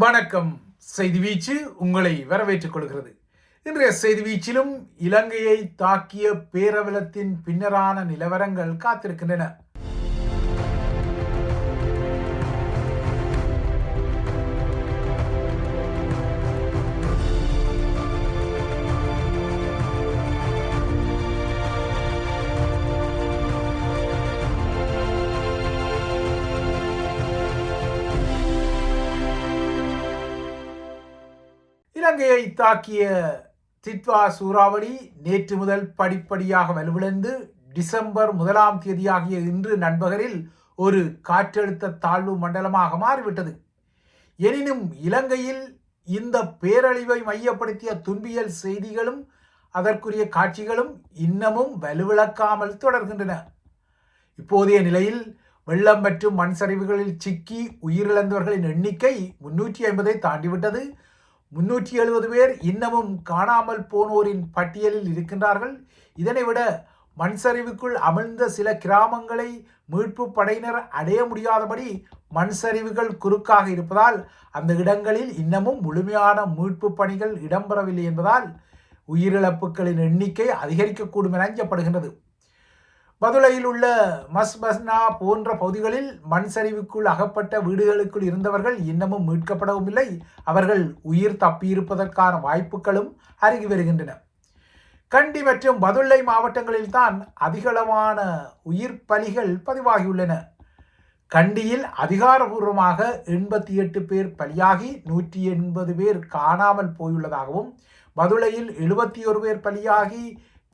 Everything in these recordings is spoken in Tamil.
வணக்கம். செய்தி வீச்சு உங்களை வரவேற்றுக் கொள்கிறது. இன்றைய செய்தி வீச்சிலும் இலங்கையை தாக்கிய பேரவலத்தின் பின்னரான நிலவரங்கள் காத்திருக்கின்றன. இலங்கையை தாக்கிய தித்வா சூறாவளி நேற்று முதல் படிப்படியாக வலுவிழந்து டிசம்பர் முதலாம் தேதியாகிய இன்று நண்பகலில் ஒரு காற்றழுத்த தாழ்வு மண்டலமாக மாறிவிட்டது. எனினும் இலங்கையில் இந்த பேரழிவை மையப்படுத்திய துன்பியல் செய்திகளும் அதற்குரிய காட்சிகளும் இன்னமும் வலுவிழக்காமல் தொடர்கின்றன. இப்போதைய நிலையில் வெள்ளம் மற்றும் மண் சரிவுகளில் சிக்கி உயிரிழந்தவர்களின் எண்ணிக்கை முன்னூற்றி ஐம்பதை தாண்டிவிட்டது. முன்னூற்றி எழுபது பேர் இன்னமும் காணாமல் போனோரின் பட்டியலில் இருக்கின்றார்கள். இதனை விட மண் சரிவுக்குள் அமிழ்ந்த சில கிராமங்களை மீட்பு படையினர் அடைய முடியாதபடி மண் சரிவுகள் குறுக்காக இருப்பதால் அந்த இடங்களில் இன்னமும் முழுமையான மீட்பு பணிகள் இடம்பெறவில்லை என்பதால் உயிரிழப்புகளின் எண்ணிக்கை அதிகரிக்கக்கூடும் என அஞ்சப்படுகின்றது. பதுளையில் உள்ள மஸ்பஸ்னா போன்ற பகுதிகளில் மண் சரிவுக்குள் அகப்பட்ட வீடுகளுக்குள் இருந்தவர்கள் இன்னமும் மீட்கப்படவும் இல்லை அவர்கள் உயிர் தப்பியிருப்பதற்கான வாய்ப்புகளும் அருகி வருகின்றன. கண்டி மற்றும் பதுளை மாவட்டங்களில்தான் அதிகளவான உயிர் பலிகள் பதிவாகியுள்ளன. கண்டியில் அதிகாரபூர்வமாக எண்பத்தி எட்டு பேர் பலியாகி நூற்றி எண்பது பேர் காணாமல் போயுள்ளதாகவும் பதுளையில் எழுபத்தி ஒரு பேர் பலியாகி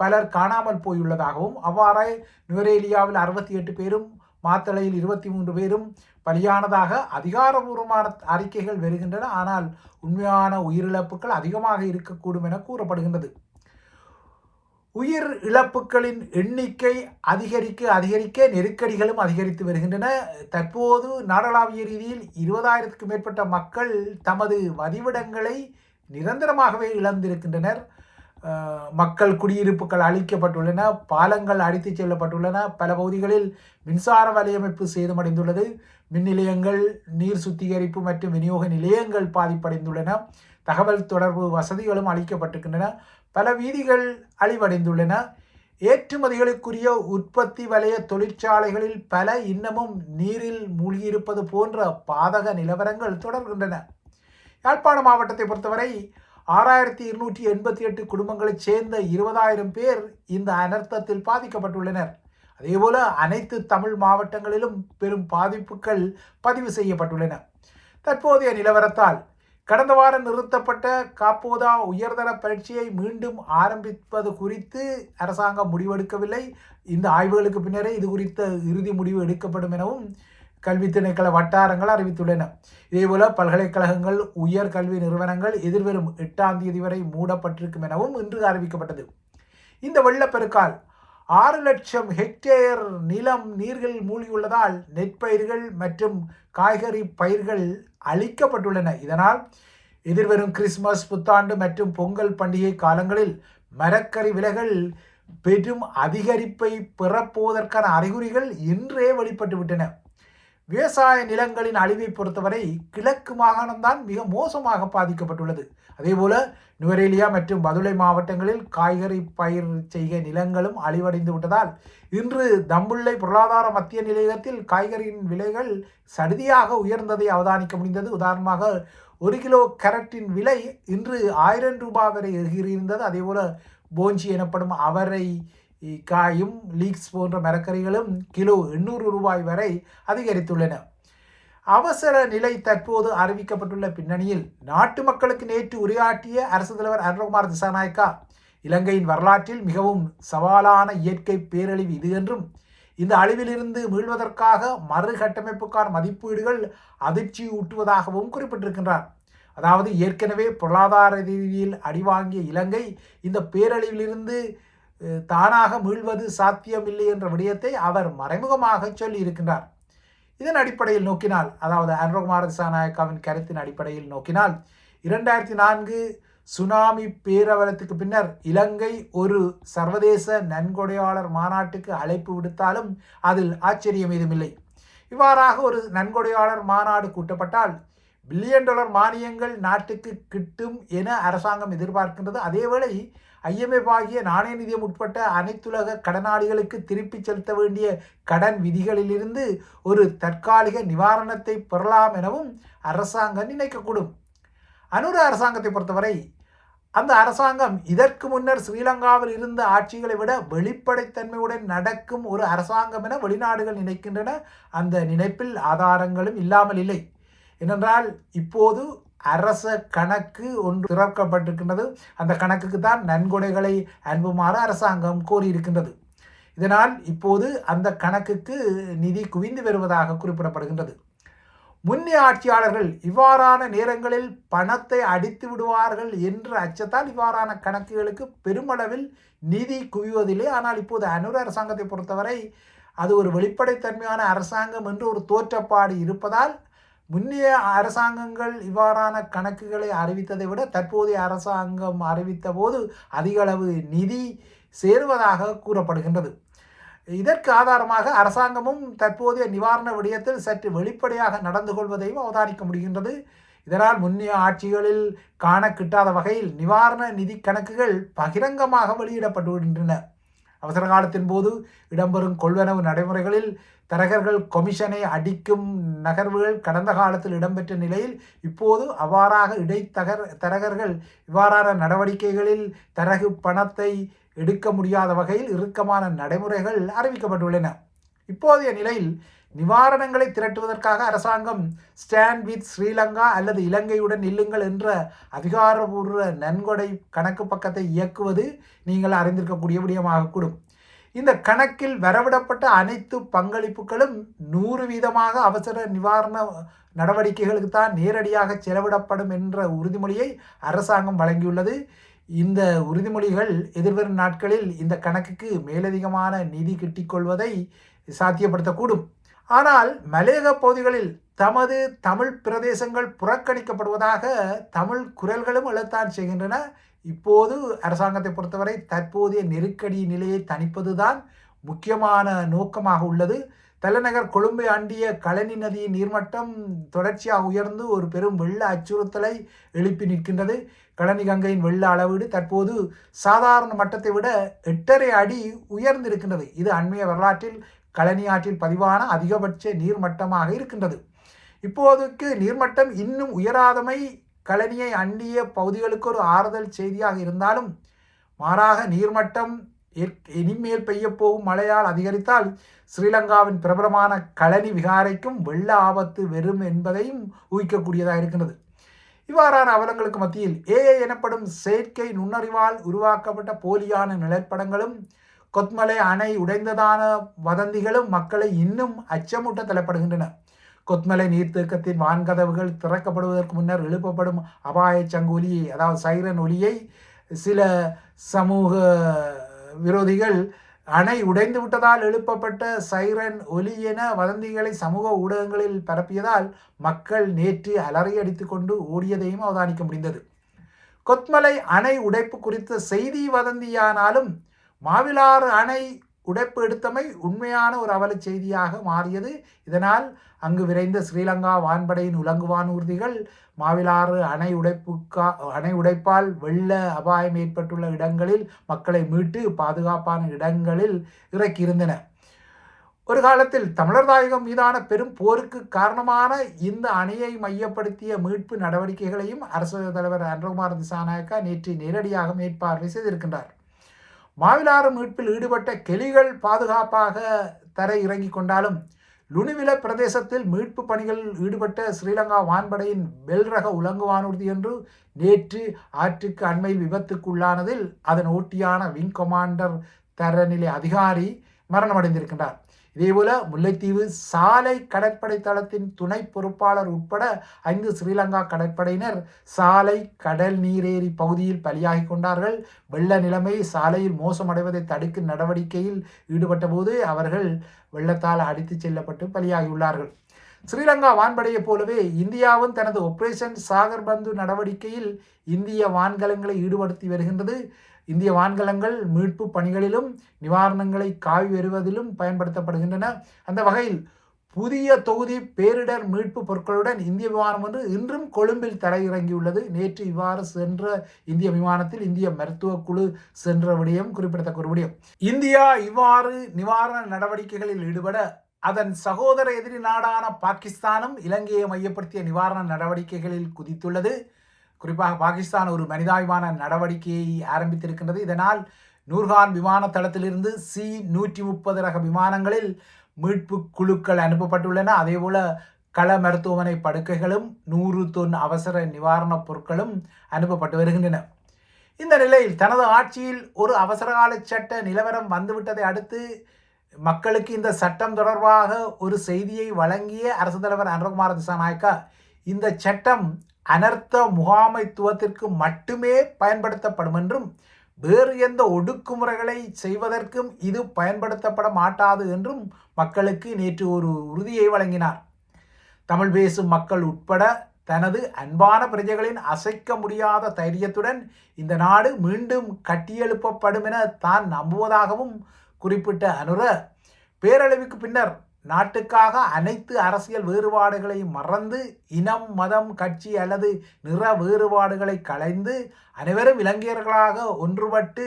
பலர் காணாமல் போயுள்ளதாகவும் அவ்வாறே நுவரேலியாவில் அறுபத்தி எட்டு பேரும் மாத்தளையில் இருபத்தி மூன்று பேரும் பலியானதாக அதிகாரபூர்வமான அறிக்கைகள் வருகின்றன. ஆனால் உண்மையான உயிரிழப்புகள் அதிகமாக இருக்கக்கூடும் என கூறப்படுகின்றது. உயிர் இழப்புகளின் எண்ணிக்கை அதிகரிக்க அதிகரிக்க நெருக்கடிகளும் அதிகரித்து வருகின்றன. தற்போது நாடளாவிய ரீதியில் இருபதாயிரத்துக்கும் மேற்பட்ட மக்கள் தமது வதிவிடங்களை நிரந்தரமாகவே இழந்திருக்கின்றனர். மக்கள் குடியிருப்புகள் அழிக்கப்பட்டுள்ளன பாலங்கள் அடித்து செல்லப்பட்டுள்ளன பல பகுதிகளில் மின்சார வலையமைப்பு சேதமடைந்துள்ளது மின் நிலையங்கள் நீர் சுத்திகரிப்பு மற்றும் விநியோக நிலையங்கள் பாதிப்படைந்துள்ளன தகவல் தொடர்பு வசதிகளும் அளிக்கப்பட்டிருக்கின்றன பல வீதிகள் அழிவடைந்துள்ளன. ஏற்றுமதிகளுக்குரிய உற்பத்தி வலய தொழிற்சாலைகளில் பல இன்னமும் நீரில் மூழ்கியிருப்பது போன்ற பாதக நிலவரங்கள் தொடர்கின்றன. யாழ்ப்பாண மாவட்டத்தை பொறுத்தவரை ஆறாயிரத்தி இருநூற்றி எண்பத்தி எட்டு குடும்பங்களைச் சேர்ந்த இருபதாயிரம் பேர் இந்த அனர்த்தத்தில் பாதிக்கப்பட்டுள்ளனர். அதேபோல அனைத்து தமிழ் மாவட்டங்களிலும் பெரும் பாதிப்புகள் பதிவு செய்யப்பட்டுள்ளன. தற்போதைய நிலவரத்தால் கடந்த வாரம் நிறுத்தப்பட்ட காப்போதா உயர்தர பயிற்சியை மீண்டும் ஆரம்பிப்பது குறித்து அரசாங்கம் முடிவெடுக்கவில்லை. இந்த ஆய்வுகளுக்கு பின்னரே இது குறித்த இறுதி முடிவு எடுக்கப்படும் எனவும் கல்வி திணைக்கள வட்டாரங்கள் அறிவித்துள்ளன. இதேபோல பல்கலைக்கழகங்கள் உயர் கல்வி நிறுவனங்கள் எதிர்வரும் எட்டாம் தேதி வரை மூடப்பட்டிருக்கும் எனவும் இன்று அறிவிக்கப்பட்டது. இந்த வெள்ளப்பெருக்கால் ஆறு லட்சம் ஹெக்டேர் நிலம் நீர்கள் மூழ்கியுள்ளதால் நெற்பயிர்கள் மற்றும் காய்கறி பயிர்கள் அழிக்கப்பட்டுள்ளன. இதனால் எதிர்வரும் கிறிஸ்துமஸ் புத்தாண்டு மற்றும் பொங்கல் பண்டிகை காலங்களில் மரக்கறி விலைகள் பெரும் அதிகரிப்பை பெறப்போவதற்கான அறிகுறிகள் இன்றே வெளிப்பட்டுவிட்டன. விவசாய நிலங்களின் அழிவை பொறுத்தவரை கிழக்கு மாகாணம்தான் மிக மோசமாக பாதிக்கப்பட்டுள்ளது. அதேபோல நுவரேலியா மற்றும் பதுளை மாவட்டங்களில் காய்கறி பயிர் செய்க நிலங்களும் அழிவடைந்து விட்டதால் இன்று தம்புள்ளை பொருளாதார மத்திய நிலையத்தில் காய்கறியின் விலைகள் சடுதியாக உயர்ந்ததை அவதானிக்க முடிந்தது. உதாரணமாக ஒரு கிலோ கேரட்டின் விலை இன்று ஆயிரம் ரூபாய் வரை எகிறியிருந்தது அதேபோல போஞ்சி எனப்படும் அவரை காயும் லீக்ஸ் போன்ற மரக்கறிகளும் கிலோ எண்ணூறு ரூபாய் வரை அதிகரித்துள்ளன. அவசர நிலை தற்போது அறிவிக்கப்பட்டுள்ள பின்னணியில் நாட்டு மக்களுக்கு நேற்று உரையாற்றிய அரசு தலைவர் அருண்குமார் திசாநாயக்கா இலங்கையின் வரலாற்றில் மிகவும் சவாலான இயற்கை பேரழிவு இது என்றும் இந்த அழிவிலிருந்து மீள்வதற்காக மறுகட்டமைப்புக்கான மதிப்பீடுகள் அதிர்ச்சி ஊட்டுவதாகவும் குறிப்பிட்டிருக்கின்றார். அதாவது ஏற்கனவே பொருளாதார ரீதியில் அடிவாங்கிய இலங்கை இந்த பேரழிவிலிருந்து தானாக மீள்வது சாத்தியமில்லை என்ற விடயத்தை அவர் மறைமுகமாக சொல்லி இருக்கின்றார் இதன் அடிப்படையில் நோக்கினால் அதாவது அனுரகுமார திசாநாயக்காவின் கருத்தின் அடிப்படையில் நோக்கினால் இரண்டாயிரத்தி நான்கு சுனாமி பேரவலத்துக்கு பின்னர் இலங்கை ஒரு சர்வதேச நன்கொடையாளர் மாநாட்டுக்கு அழைப்பு விடுத்தாலும் அதில் ஆச்சரியம் ஏதுமில்லை. இவ்வாறாக ஒரு நன்கொடையாளர் மாநாடு கூட்டப்பட்டால் பில்லியன் டாலர் மானியங்கள் நாட்டுக்கு கிட்டும் என அரசாங்கம் எதிர்பார்க்கின்றது. அதேவேளை ஐஎம்எஃப் ஆகிய நாணய நிதியம் உட்பட்ட அனைத்துலக கடனாளிகளுக்கு திருப்பி செலுத்த வேண்டிய கடன் விதிகளிலிருந்து ஒரு தற்காலிக நிவாரணத்தை பெறலாம் எனவும் அரசாங்கம் நினைக்கக்கூடும். அனுர அரசாங்கத்தை பொறுத்தவரை அந்த அரசாங்கம் இதற்கு முன்னர் ஸ்ரீலங்காவில் இருந்த ஆட்சிகளை விட வெளிப்படைத்தன்மையுடன் நடக்கும் ஒரு அரசாங்கம் என வெளிநாடுகள் நினைக்கின்றன. அந்த நினைப்பில் ஆதாரங்களும் இல்லாமல் இல்லை. ஏனென்றால் இப்போது அரச கணக்கு ஒன்று திறக்கப்பட்டிருக்கின்றது. அந்த கணக்குக்கு தான் நன்கொடைகளை அன்புமாறு அரசாங்கம் கோரியிருக்கின்றது. இதனால் இப்போது அந்த கணக்குக்கு நிதி குவிந்து வருவதாக குறிப்பிடப்படுகின்றது. முன்னே ஆட்சியாளர்கள் இவ்வாறான நேரங்களில் பணத்தை அடித்து விடுவார்கள் என்ற அச்சத்தால் இவ்வாறான கணக்குகளுக்கு பெருமளவில் நிதி குவிவதில்லை. ஆனால் இப்போது அனுர அரசாங்கத்தை பொறுத்தவரை அது ஒரு வெளிப்படைத்தன்மையான அரசாங்கம் என்று ஒரு தோற்றப்பாடு இருப்பதால் முன்னைய அரசாங்கங்கள் இவ்வாறான கணக்குகளை அறிவித்ததை விட தற்போதைய அரசாங்கம் அறிவித்த போது அதிகளவு நிதி சேருவதாக கூறப்படுகின்றது. இதற்கு ஆதாரமாக அரசாங்கமும் தற்போதைய நிவாரண விடயத்தில் சற்று வெளிப்படையாக நடந்து கொள்வதையும் அவதானிக்க முடிகின்றது. இதனால் முன்னைய ஆட்சிகளில் காண கிட்டாத வகையில் நிவாரண நிதி கணக்குகள் பகிரங்கமாக வெளியிடப்பட்டுகின்றன அவசர காலத்தின் போது இடம்பெறும் கொள்வனவு நடைமுறைகளில் தரகர்கள் கொமிஷனை அடிக்கும் நகர்வுகள் கடந்த காலத்தில் இடம்பெற்ற நிலையில் இப்போது அவ்வாறாக இடைத்தகர் தரகர்கள் இவ்வாறான நடவடிக்கைகளில் தரகு பணத்தை எடுக்க முடியாத வகையில் இறுக்கமான நடைமுறைகள் அறிவிக்கப்பட்டுள்ளன. இப்போதைய நிலையில் நிவாரணங்களை திரட்டுவதற்காக அரசாங்கம் ஸ்டாண்ட் வித் ஸ்ரீலங்கா அல்லது இலங்கையுடன் நில்லுங்கள் என்ற அதிகாரபூர்வ நன்கொடை கணக்கு பக்கத்தை இயக்குவது நீங்கள் அறிந்திருக்கக்கூடிய விடயமாக கூடும். இந்த கணக்கில் வரவிடப்பட்ட அனைத்து பங்களிப்புகளும் நூறு வீதமாக அவசர நிவாரண நடவடிக்கைகளுக்கு தான் நேரடியாக செலவிடப்படும் என்ற உறுதிமொழியை அரசாங்கம் வழங்கியுள்ளது. இந்த உறுதிமொழிகள் எதிர்வரும் நாட்களில் இந்த கணக்குக்கு மேலதிகமான நிதி கிட்டிக்கொள்வதை சாத்தியப்படுத்தக்கூடும். ஆனால் மலையக பகுதிகளில் தமது தமிழ் பிரதேசங்கள் புறக்கணிக்கப்படுவதாக தமிழ் குரல்களும் எழத்தான் செய்கின்றன. இப்போது அரசாங்கத்தை பொறுத்தவரை தற்போதைய நெருக்கடி நிலையை தணிப்பதுதான் முக்கியமான நோக்கமாக உள்ளது. தலைநகர் கொழும்பை அண்டிய கழனி நதியின் நீர்மட்டம் தொடர்ச்சியாக உயர்ந்து ஒரு பெரும் வெள்ள அச்சுறுத்தலை எழுப்பி நிற்கின்றது. கழனி கங்கையின் வெள்ள அளவீடு தற்போது சாதாரண மட்டத்தை விட எட்டரை அடி உயர்ந்திருக்கின்றது. இது அண்மைய வரலாற்றில் கழனி ஆற்றில் பதிவான அதிகபட்ச நீர்மட்டமாக இருக்கின்றது. இப்போதைக்கு நீர்மட்டம் இன்னும் உயராதமை கழனியை அண்டிய பகுதிகளுக்கு ஒரு ஆறுதல் செய்தியாக இருந்தாலும் மாறாக நீர்மட்டம் இனிமேல் பெய்யப்போகும் மழையால் அதிகரித்தால் ஸ்ரீலங்காவின் பிரபலமான கழனி விகாரைக்கும் வெள்ள ஆபத்து வெறும் என்பதையும் ஊகிக்கக்கூடியதாக இருக்கின்றது. இவ்வாறான அவலங்களுக்கு மத்தியில் ஏஐ எனப்படும் செயற்கை நுண்ணறிவால் உருவாக்கப்பட்ட போலியான நிலப்படங்களும் கொத்மலை அணை உடைந்ததான வதந்திகளும் மக்களை இன்னும் அச்சமூட்ட தலைப்படுகின்றன கொத்மலை நீர்த்தேக்கத்தின் வான்கதவுகள் திறக்கப்படுவதற்கு முன்னர் எழுப்பப்படும் அபாய சங்கொலியை அதாவது சைரன் ஒலியை சில சமூக விரோதிகள் அணை உடைந்து விட்டதால் எழுப்பப்பட்ட சைரன் ஒலி என வதந்திகளை சமூக ஊடகங்களில் பரப்பியதால் மக்கள் நேற்று அலறி அடித்துக்கொண்டு ஓடியதையும் அவதானிக்க முடிந்தது. கொத்மலை அணை உடைப்பு குறித்த செய்தி வதந்தியானாலும் மாவிலாறு அணை உடைப்பு எடுத்தமை உண்மையான ஒரு அவல செய்தியாக மாறியது. இதனால் அங்கு விரைந்த ஸ்ரீலங்கா வான்படையின் உலங்குவான் ஊர்திகள் மாவிலாறு அணை உடைப்புக்கா அணை உடைப்பால் வெள்ள அபாயம் ஏற்பட்டுள்ள இடங்களில் மக்களை மீட்டு பாதுகாப்பான இடங்களில் இறக்கியிருந்தன. ஒரு காலத்தில் தமிழர் தாயகம் மீதான பெரும் போருக்கு காரணமான இந்த அணையை மையப்படுத்திய மீட்பு நடவடிக்கைகளையும் அரசு தலைவர் அன்றகுமார் திசாநாயக்கா நேற்று நேரடியாக மேற்பார்வை செய்திருக்கின்றார். மாவிலாறு மீட்பில் ஈடுபட்ட கெலிகள் பாதுகாப்பாக தரை இறங்கிக் கொண்டாலும் லுனிவில பிரதேசத்தில் மீட்பு பணிகளில் ஈடுபட்ட ஸ்ரீலங்கா வான்படையின் வெல்ரக உலங்கு வானூர்தி என்று நேற்று ஆற்றுக்கு அண்மையில் விபத்துக்குள்ளானதில் அதன் ஓட்டியான விங் கமாண்டர் தரநிலை அதிகாரி மரணமடைந்திருக்கின்றார். இதேபோல முல்லைத்தீவு சாலை கடற்படை தளத்தின் துணை பொறுப்பாளர் உட்பட ஐந்து ஸ்ரீலங்கா கடற்படையினர் சாலை கடல் நீரேறி பகுதியில் பலியாகி கொண்டார்கள். வெள்ள நிலைமை சாலையில் மோசமடைவதை தடுக்கும் நடவடிக்கையில் ஈடுபட்ட போது அவர்கள் வெள்ளத்தால் அடித்துச் செல்லப்பட்டு பலியாகியுள்ளார்கள். ஸ்ரீலங்கா வான்படையைப் போலவே இந்தியாவும் தனது ஒப்ரேஷன் சாகர் பந்து நடவடிக்கையில் இந்திய வான்கலங்களை ஈடுபடுத்தி வருகின்றது. இந்திய வான்கலங்கள் மீட்பு பணிகளிலும் நிவாரணங்களை காவி வருவதிலும் பயன்படுத்தப்படுகின்றன. அந்த வகையில் புதிய தொகுதி பேரிடர் மீட்பு பொருட்களுடன் இந்திய விமானம் ஒன்று இன்றும் கொழும்பில் தரையிறங்கியுள்ளது. நேற்று இவ்வாறு சென்ற இந்திய விமானத்தில் இந்திய மருத்துவ குழு சென்ற விடயம் குறிப்பிடத்தக்க ஒரு விடயம். இந்தியா இவ்வாறு நிவாரண நடவடிக்கைகளில் ஈடுபட அதன் சகோதர எதிரி நாடான பாகிஸ்தானும் இலங்கையை மையப்படுத்திய நிவாரண நடவடிக்கைகளில் குதித்துள்ளது. குறிப்பாக பாகிஸ்தான் ஒரு மனிதாபிமான நடவடிக்கையை ஆரம்பித்திருக்கின்றது. இதனால் நூர்கான் விமான தளத்திலிருந்து சி நூற்றி முப்பது ரக விமானங்களில் மீட்பு குழுக்கள் அனுப்பப்பட்டுள்ளன. அதேபோல கள மருத்துவமனை படுக்கைகளும் நூறு தொன் அவசர நிவாரணப் பொருட்களும் அனுப்பப்பட்டு வருகின்றன. இந்த நிலையில் தனது ஆட்சியில் ஒரு அவசரகால சட்ட நிலவரம் வந்துவிட்டதை அடுத்து மக்களுக்கு இந்த சட்டம் தொடர்பாக ஒரு செய்தியை வழங்கிய அரசு தலைவர் அனுரகுமார் திசாநாயக்கா இந்த சட்டம் அனர்த்த முகாமைத்துவத்திற்கு மட்டுமே பயன்படுத்தப்படும் என்றும் வேறு எந்த ஒடுக்குமுறைகளை செய்வதற்கும் இது பயன்படுத்தப்பட மாட்டாது என்றும் மக்களுக்கு நேற்று ஒரு உறுதியை வழங்கினார். தமிழ் பேசும் மக்கள் உட்பட தனது அன்பான பிரஜைகளின் அசைக்க முடியாத தைரியத்துடன் இந்த நாடு மீண்டும் கட்டியெழுப்பப்படும் என தான் நம்புவதாகவும் குறிப்பிட்ட அனுர பேரழிவுக்கு பின்னர் நாட்டுக்காக அனைத்து அரசியல் வேறுபாடுகளையும் மறந்து இனம் மதம் கட்சி அல்லது நிற வேறுபாடுகளை களைந்து அனைவரும் இலங்கையர்களாக ஒன்றுபட்டு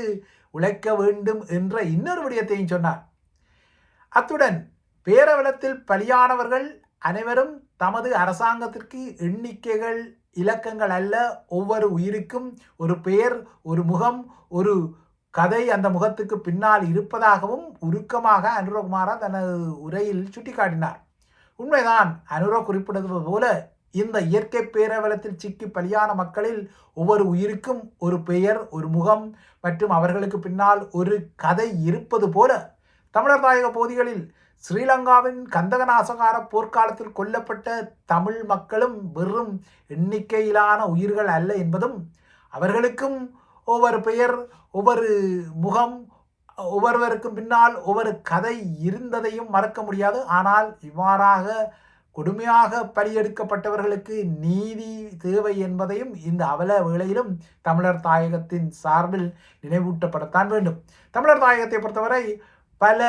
உழைக்க வேண்டும் என்ற இன்னொரு விடயத்தையும் சொன்னார். அத்துடன் பேரவலத்தில் பலியானவர்கள் அனைவரும் தமது அரசாங்கத்திற்கு எண்ணிக்கைகள் இலக்கங்கள் அல்ல ஒவ்வொரு உயிருக்கும் ஒரு பெயர் ஒரு முகம் ஒரு கதை அந்த முகத்துக்கு பின்னால் இருப்பதாகவும் உருக்கமாக அனுரகுமாரா தனது உரையில் சுட்டிக்காட்டினார். உண்மைதான் அனுரோ குறிப்பிடுவது போல இந்த இயற்கை பேரவலத்தில் சிக்கி பலியான மக்களில் ஒவ்வொரு உயிருக்கும் ஒரு பெயர் ஒரு முகம் மற்றும் அவர்களுக்கு பின்னால் ஒரு கதை இருப்பது போல தமிழர் தாயக பகுதிகளில் ஸ்ரீலங்காவின் கந்தகநாசகார போர்க்காலத்தில் கொல்லப்பட்ட தமிழ் மக்களும் வெறும் எண்ணிக்கையிலான உயிர்கள் அல்ல என்பதும் அவர்களுக்கும் ஒவ்வொரு பெயர் ஒவ்வொரு முகம் ஒவ்வொருவருக்கும் பின்னால் ஒவ்வொரு கதை இருந்ததையும் மறக்க முடியாது. ஆனால் இவ்வாறாக கொடுமையாக பலியெடுக்கப்பட்டவர்களுக்கு நீதி தேவை என்பதையும் இந்த அவல வேளையிலும் தமிழர் தாயகத்தின் சார்பில் நினைவூட்டப்படத்தான் வேண்டும். தமிழர் தாயகத்தை பொறுத்தவரை பல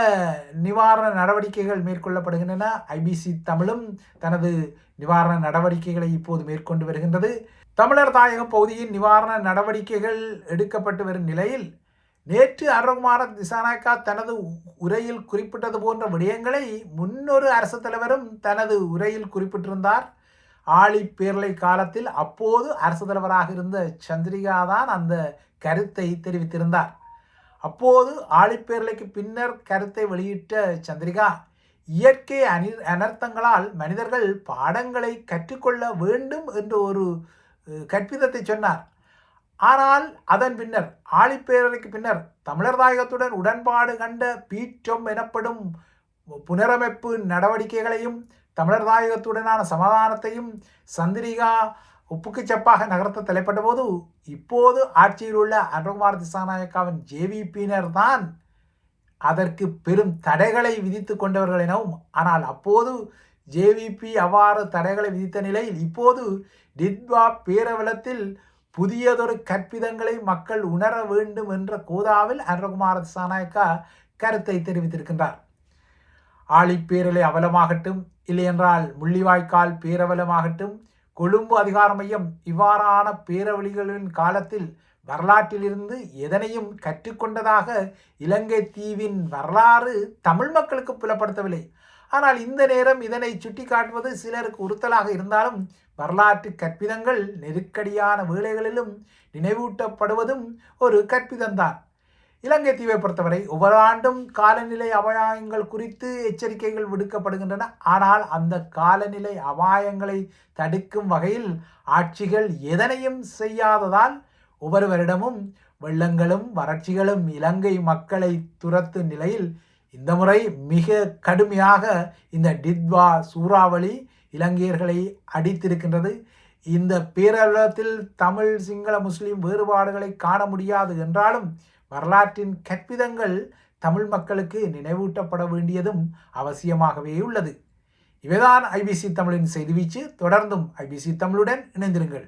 நிவாரண நடவடிக்கைகள் மேற்கொள்ளப்படுகின்றன. ஐபிசி தமிழும் தனது நிவாரண நடவடிக்கைகளை இப்போது மேற்கொண்டு வருகின்றது. தமிழர் தாயக பகுதியின் நிவாரண நடவடிக்கைகள் எடுக்கப்பட்டு வரும் நிலையில் நேற்று அருண்குமார திசாநாயக்கா தனது உரையில் குறிப்பிட்டது போன்ற விடயங்களை முன்னொரு அரசு தலைவரும் தனது உரையில் குறிப்பிட்டிருந்தார். ஆழி பேரலை காலத்தில் அப்போது அரசு தலைவராக இருந்த சந்திரிகா தான் அந்த கருத்தை தெரிவித்திருந்தார். அப்போது ஆழிப்பேரலைக்கு பின்னர் கருத்தை வெளியிட்ட சந்திரிகா இயற்கை அனி அனர்த்தங்களால் மனிதர்கள் பாடங்களை கற்றுக்கொள்ள வேண்டும் என்று ஒரு கற்பிதத்தை சொன்னார். ஆனால் அதன் பின்னர் ஆழிப்பேரலைக்கு பின்னர் தமிழர் தாயகத்துடன் உடன்பாடு கண்ட பீற்றம் எனப்படும் புனரமைப்பு நடவடிக்கைகளையும் தமிழர் தாயகத்துடனான சமாதானத்தையும் சந்திரிகா உப்புக்கு செப்பாக நகர்த்த தலைப்பட்ட போது இப்போது ஆட்சியில் உள்ள அனுகுமார் திசாநாயக்காவின் ஜேவிபியினர் தான் அதற்கு பெரும் தடைகளை விதித்து கொண்டவர்கள் எனவும் ஆனால் அப்போது ஜேவிபி அவ்வாறு தடைகளை விதித்த நிலையில் இப்போது டிட்வா பேரவலத்தில் புதியதொரு கற்பிதங்களை மக்கள் உணர வேண்டும் என்ற கோதாவில் அனுரகுமார சாநாயக்கா கருத்தை தெரிவித்திருக்கின்றார். ஆழிப்பேரலை அவலமாகட்டும் இல்லையென்றால் முள்ளிவாய்க்கால் பேரவலமாகட்டும் கொழும்பு அதிகார மையம் இவ்வாறான பேரவழிகளின் காலத்தில் வரலாற்றிலிருந்து எதனையும் கற்றுக்கொண்டதாக இலங்கை தீவின் வரலாறு தமிழ் மக்களுக்கு புலப்படுத்தவில்லை. ஆனால் இந்த நேரம் இதனை சுட்டிக்காட்டுவது சிலருக்கு உறுத்தலாக இருந்தாலும் வரலாற்று கற்பிதங்கள் நெருக்கடியான வேளைகளிலும் நினைவூட்டப்படுவதும் ஒரு கற்பிதம்தான். இலங்கை தீவை பொறுத்தவரை ஒவ்வொரு ஆண்டும் காலநிலை அபாயங்கள் குறித்து எச்சரிக்கைகள் விடுக்கப்படுகின்றன. ஆனால் அந்த காலநிலை அபாயங்களை தடுக்கும் வகையில் ஆட்சிகள் எதனையும் செய்யாததால் ஒவ்வொரு வருடமும் வெள்ளங்களும் வறட்சிகளும் இலங்கை மக்களை துரத்தும் நிலையில் இந்த முறை மிக கடுமையாக இந்த டித்வா சூறாவளி இலங்கையர்களை அடித்திருக்கின்றது. இந்த பேரளத்தில் தமிழ் சிங்கள முஸ்லீம் வேறுபாடுகளை காண முடியாது என்றாலும் வரலாற்றின் கற்பிதங்கள் தமிழ் மக்களுக்கு நினைவூட்டப்பட வேண்டியதும் அவசியமாகவே உள்ளது. இவைதான் ஐபிசி தமிழின் செய்திவீச்சு தொடர்ந்தும் ஐபிசி தமிழுடன் இணைந்திருங்கள்.